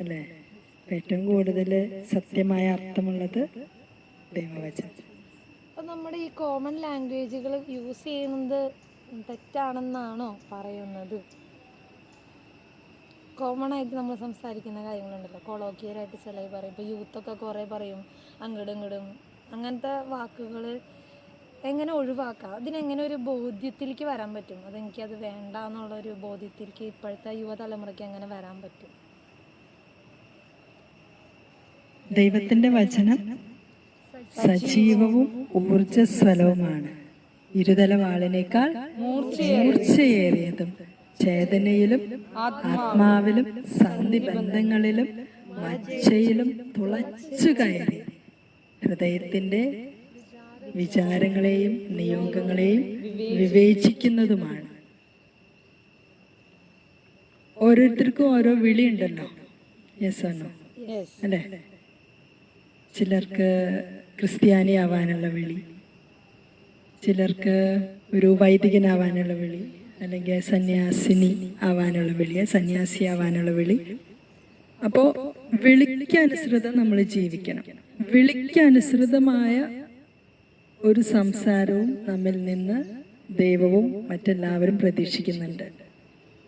അല്ലേ? ഏറ്റവും കൂടുതൽ സത്യമായ അർത്ഥമുള്ളത് ദൈവവചനം. അപ്പൊ നമ്മുടെ ഈ കോമൺ ലാംഗ്വേജുകൾ യൂസ് ചെയ്യുന്നത് തെറ്റാണെന്നാണോ പറയുന്നത്? കോമൺ ആയിട്ട് നമ്മൾ സംസാരിക്കുന്ന കാര്യങ്ങളുണ്ടല്ലോ. കൊളോക്കിയറായിട്ട് ചിലർ പറയും. ഇപ്പൊ യൂത്ത് ഒക്കെ കുറേ പറയും. അങ്ങടും ഇങ്ങടും. അങ്ങനത്തെ വാക്കുകൾ എങ്ങനെ ഒഴിവാക്കാം? അതിനെങ്ങനെ ഒരു ബോധ്യത്തിലേക്ക് വരാൻ പറ്റും? അതെനിക്കത് വേണ്ട എന്നുള്ളൊരു ബോധ്യത്തിലേക്ക് ഇപ്പോഴത്തെ യുവതലമുറയ്ക്ക് എങ്ങനെ വരാൻ പറ്റും? ദൈവത്തിന്റെ വചനം സജീവവും ഊർജസ്വലവുമാണ് ഇരുതല വാളിനേക്കാൾ മൂർച്ചയേറിയതും ചേതനയിലും ആത്മാവിലും സന്ധിബന്ധങ്ങളിലും മജ്ജയിലും തുളച്ചു കയറി. ഹൃദയത്തിന്റെ വിചാരങ്ങളെയും നിയോഗങ്ങളെയും വിവേചിക്കുന്നതുമാണ്. ഓരോരുത്തർക്കും ഓരോ വിളിയുണ്ടല്ലോ. യെസ് ആണോ അല്ലേ? ചിലർക്ക് ക്രിസ്ത്യാനി ആവാനുള്ള വിളി ചിലർക്ക് ഒരു വൈദികനാവാനുള്ള വിളി അല്ലെങ്കിൽ സന്യാസിനി ആവാനുള്ള വിളി സന്യാസി ആവാനുള്ള വിളി. അപ്പോൾ വിളിക്കനുസൃതം നമ്മൾ ജീവിക്കണം. വിളിക്കനുസൃതമായ ഒരു സംസാരവും നമ്മിൽ നിന്ന് ദൈവവും മറ്റെല്ലാവരും പ്രതീക്ഷിക്കുന്നുണ്ട്.